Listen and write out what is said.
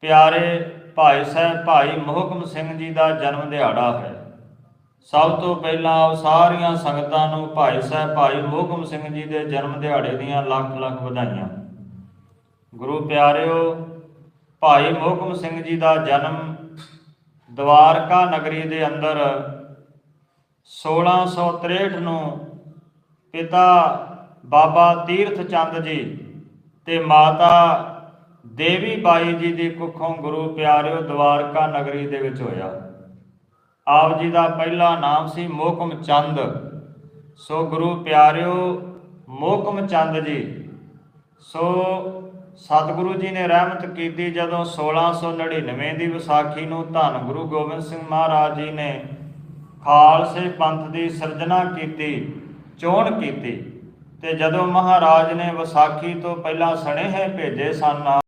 ਪਿਆਰੇ ਭਾਈ ਸਾਹਿਬ, ਭਾਈ ਮੋਹਕਮ ਸਿੰਘ ਜੀ ਦਾ ਜਨਮ ਦਿਹਾੜਾ ਹੈ। ਸਭ ਤੋਂ ਪਹਿਲਾਂ ਆਪ ਸਾਰੀਆਂ ਸੰਗਤਾਂ ਨੂੰ ਭਾਈ ਸਾਹਿਬ, ਭਾਈ ਮੋਹਕਮ ਸਿੰਘ ਜੀ ਦੇ ਜਨਮ ਦਿਹਾੜੇ ਦੀਆਂ ਲੱਖ ਲੱਖ ਵਧਾਈਆਂ। ਗੁਰੂ ਪਿਆਰਿਓ, ਭਾਈ ਮੋਹਕਮ ਸਿੰਘ ਜੀ ਦਾ ਜਨਮ ਦਵਾਰਕਾ ਨਗਰੀ ਦੇ ਅੰਦਰ 1663 ਨੂੰ ਪਿਤਾ ਬਾਬਾ ਤੀਰਥ ਚੰਦ ਜੀ ਤੇ ਮਾਤਾ ਦੇਵੀ ਬਾਈ ਜੀ ਦੀ ਕੁੱਖੋਂ ਗੁਰੂ ਪਿਆਰਿਓ ਦਵਾਰਕਾ ਨਗਰੀ ਦੇ ਵਿੱਚ ਹੋਇਆ। ਆਪ ਜੀ ਦਾ ਪਹਿਲਾ ਨਾਮ ਸੀ ਮੋਹਕਮ ਚੰਦ। ਸੋ ਗੁਰੂ ਪਿਆਰਿਓ ਮੋਹਕਮ ਚੰਦ ਜੀ, ਸੋ ਸਤਿਗੁਰੂ ਜੀ ਨੇ ਰਹਿਮਤ ਕੀਤੀ ਜਦੋਂ 1699 ਦੀ ਵਿਸਾਖੀ ਨੂੰ ਧੰਨ ਗੁਰੂ ਗੋਬਿੰਦ ਸਿੰਘ ਮਹਾਰਾਜ ਜੀ ਨੇ ਖਾਲਸੇ ਪੰਥ ਦੀ ਸਿਰਜਣਾ ਕੀਤੀ, ਚੋਣ ਕੀਤੀ ਤੇ ਜਦੋਂ ਮਹਾਰਾਜ ਨੇ ਵਿਸਾਖੀ ਤੋਂ ਪਹਿਲਾਂ ਸਨੇਹੇ ਭੇਜੇ ਸਨ